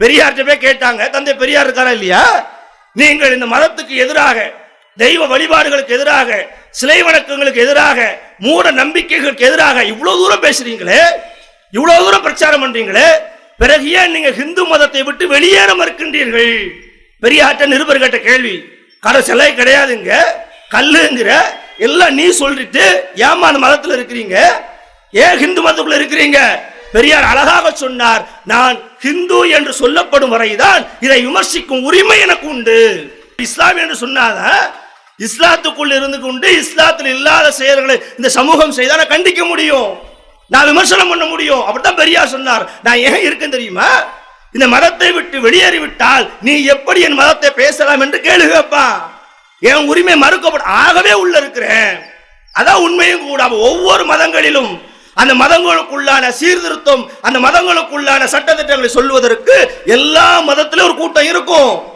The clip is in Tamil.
பெரியார்கிட்ட போய் கேட்டாங்க தந்தை பெரியார் இருக்காரா இல்லையா? நீங்கள் இந்த மதத்துக்கு எதிராக தெய்வ வழிபாடுகளுக்கு எதிராக சிலை வணக்கங்களுக்கு எதிராக மூட நம்பிக்கைகளுக்கு எதிராக இவ்வளவு தூரம் பேசுறீங்களே? இவ்வளவு தூரம் பிரச்சாரம் பண்றீங்களே? பிறகு ஏன் நீங்க ஹிந்து மதத்தை விட்டு வெளியேற மறுக்கின்றீர்கள்? பெரியார்ட்ட நிருபர் கேட்ட கேள்வி கடை சிலை கிடையாதுங்க கல்லுங்கிற எல்லாம் நீ சொல்லிட்டு ஏமா அந்த மதத்தில் இருக்கிறீங்க? ஏன் ஹிந்து மதத்துக்குள்ள இருக்கிறீங்க? பெரியார் அழகாக சொன்னார் நான் ஹிந்து என்று சொல்லப்படும் வரைதான் இதை விமர்சிக்கும் உரிமை எனக்கு உண்டு. இஸ்லாம் என்று சொன்னாத இஸ்லாத்துக்குள் இருந்து கொண்டு இஸ்லாத்தில் இல்லாத செயல்களை இந்த சமூகம் செய்தால் கண்டிக்க முடியும். நான் விமர்சனம் பண்ண முடியும். அப்படித்தான் பெரியார் சொன்னார். நான் ஏன் இருக்கேன் தெரியுமா? இந்த மதத்தை விட்டு வெளியேறிவிட்டால் நீ எப்படி என் மதத்தை பேசலாம் என்று கேளு கேட்பான் என் உரிமை மறுக்கப்படும். ஆகவே உள்ள இருக்கிறேன். அதான் உண்மையும் கூட. ஒவ்வொரு மதங்களிலும் அந்த மதங்களுக்குள்ளான சீர்திருத்தம் அந்த மதங்களுக்குள்ளான சட்டத்திட்டங்களை சொல்வதற்கு எல்லா மதத்திலும் ஒரு கூட்டம் இருக்கும்.